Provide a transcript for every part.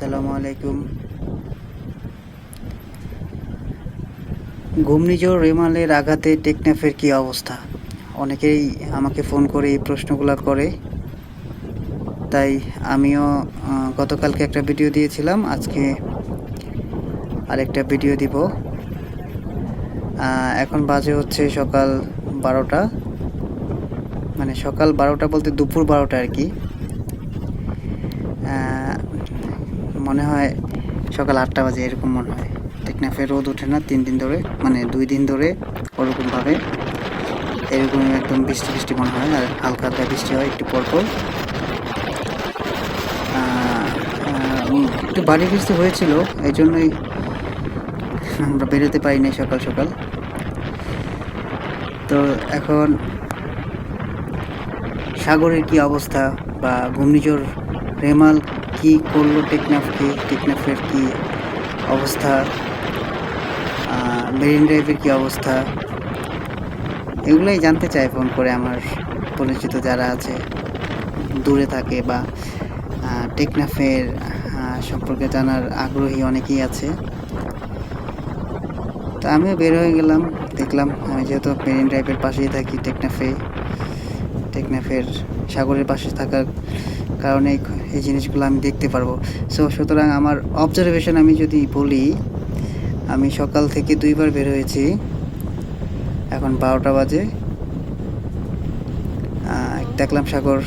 আসসালামু আলাইকুম। ঘূর্ণিঝড় রেমালের আঘাতে টেকনাফের কি অবস্থা? অনেকেই আমাকে ফোন করে এই প্রশ্নগুলো করে। তাই আমিও গতকালকে একটা ভিডিও দিয়েছিলাম, আজকে আরেকটা ভিডিও দিব। এখন বাজে হচ্ছে সকাল বারোটা। মানে সকাল বারোটা বলতে দুপুর বারোটা আর কি। মনে হয় সকাল আটটা বাজে এরকম মনে হয়। টেকনাফে রোদ ওঠে না তিন দিন ধরে মানে দুই দিন ধরে ওরকমভাবে। এরকম একদম বৃষ্টি বৃষ্টি মনে হয় আর হালকা হালকা বৃষ্টি হয় একটু পর পর। আহ, আহ, একটু বাড়ি বৃষ্টি হয়েছিল এই জন্যই আমরা বেরোতে পারি নাই সকাল সকাল। তো এখন সাগরের কি অবস্থা বা ঘূর্ণিঝড় রেমাল কি করল টেকনাফকে? টেকনাফের কি অবস্থা? মেরিন ড্রাইভের কী অবস্থা? এগুলোই জানতে চাই ফোন করে আমার পরিচিত যারা আছে, দূরে থাকে বা টেকনাফের সম্পর্কে জানার আগ্রহী অনেকেই আছে। তা আমিও বের হয়ে গেলাম, দেখলাম আমি যেহেতু মেরিন ড্রাইভের পাশেই থাকি টেকনাফে। টেকনাফের সাগরের পাশে থাকার কারণে এই জিনিসগুলো আমি দেখতে পারব। সো সুতরাং আমার অবজারভেশন আমি যদি বলি, আমি সকাল থেকে দুইবার বের হয়েছি। এখন বারোটা বাজে। দেখলাম সাগর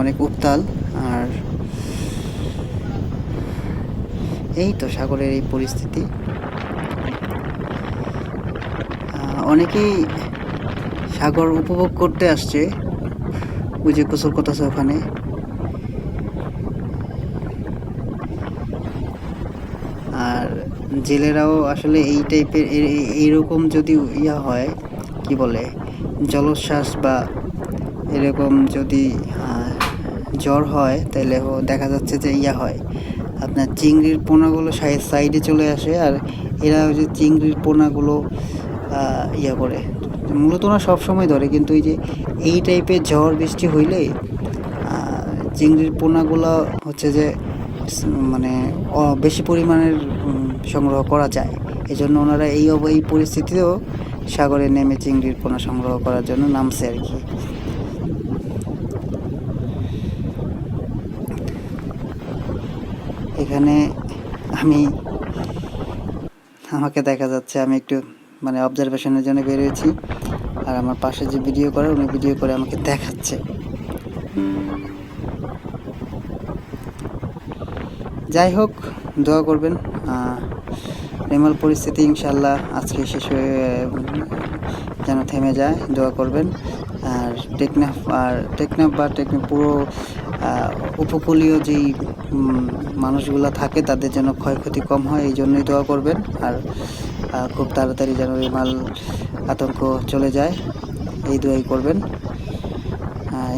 অনেক উত্তাল আর এই তো সাগরের এই পরিস্থিতি। অনেকেই সাগর উপভোগ করতে আসছে। ওই যে গোসল করতেছে ওখানে। আর জেলেরাও আসলে এই টাইপের এইরকম যদি ইয়া হয়, কি বলে, জলোচ্ছ্বাস বা এরকম যদি জ্বর হয় তাহলে দেখা যাচ্ছে যে ইয়া হয়। আপনার চিংড়ির পোনাগুলো সাইডে চলে আসে, আর এরা ওই যে চিংড়ির পোনাগুলো ইয়া করে। মূলত ওরা সবসময় ধরে, কিন্তু এই যে এই টাইপের ঝড়, বৃষ্টি হইলে চিংড়ির পোনাগুলো হচ্ছে যে মানে বেশি পরিমাণের সংগ্রহ করা যায়। এই জন্য ওনারা এই এই পরিস্থিতিতেও সাগরে নেমে চিংড়ির পোনা সংগ্রহ করার জন্য নামছে আর কি। এখানে আমি, আমাকে দেখা যাচ্ছে, আমি একটু মানে অবজারভেশনের জন্য বেরিয়েছি। আর আমার পাশে যে ভিডিও করে, উনি ভিডিও করে আমাকে দেখাচ্ছে। যাই হোক, দোয়া করবেন। রেমাল পরিস্থিতি ইনশাল্লাহ আজকে শেষ হয়ে যেন থেমে যায়, দোয়া করবেন। আর টেকনাফ আর টেকনাফ বা টেকনাফ পুরো উপকূলীয় যেই মানুষগুলো থাকে তাদের যেন ক্ষয়ক্ষতি কম হয়, এই জন্যই দোয়া করবেন। আর খুব তাড়াতাড়ি যেন এই মাল আতঙ্ক চলে যায়, এই দোয়াই করবেন।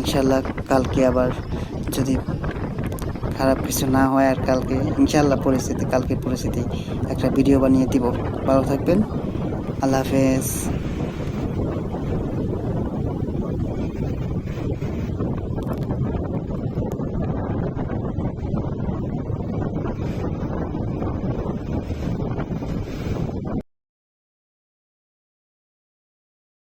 ইনশাল্লাহ কালকে আবার যদি খারাপ কিছু না হয় আর কালকে ইনশাল্লাহ পরিস্থিতি, কালকের পরিস্থিতি একটা ভিডিও বানিয়ে দিব। ভালো থাকবেন। আল্লাহ হাফেজ।